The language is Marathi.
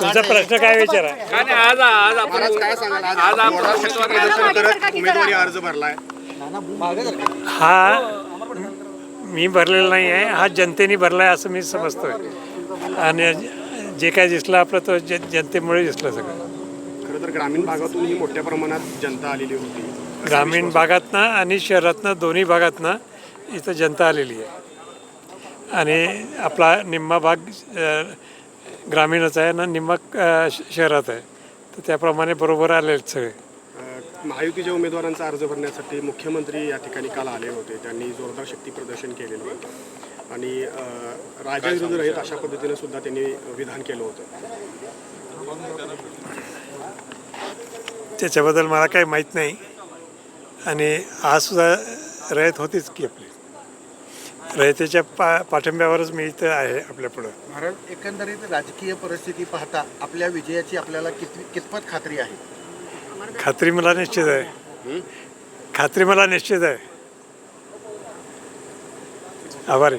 तुमचा प्रश्न काय विचारा? महाराज काय सांगाल? आज मोठा शक्ती प्रदर्शन करत उमेदवारी अर्ज भरलाय. हा मी भरलेला नाही आहे. हा जनतेने भरला आहे असं मी समजतोय. आणि जे काय दिसलं आपलं तो जनतेमुळे दिसलं सगळं. खरं तर ग्रामीण भागातून ही मोठ्या प्रमाणात जनता आलेली होती. ग्रामीण भागातनं आणि शहरातनं दोन्ही भागातनं इथं जनता आलेली आहे. आणि आपला निम्मा भाग ग्रामीणच आहे ना निम्मा शहरात आहे. तर त्याप्रमाणे बरोबर आले आहेत सगळे. महायुतीच्या उमेदवारांचा अर्ज भरण्यासाठी मुख्यमंत्री या ठिकाणी काल आले होते. त्यांनी जोरदार शक्ती प्रदर्शन केलेलं. होतं आणि राजाविरुद्ध रहित अशा पद्धतीने सुद्धा त्यांनी विधान केलं होतं. त्याच्याबद्दल मला काही माहीत नाही. आणि आज सुद्धा रयत होतीच की आपली. रयतेच्या पा पाठिंब्यावरच मी इथं आहे आपल्यापुढं महाराज एकंदरीत राजकीय परिस्थिती पाहता आपल्या विजयाची आपल्याला कित कितपत खात्री आहे? खात्री मला निश्चित आहे. खात्री मला निश्चित आहे. आभारी.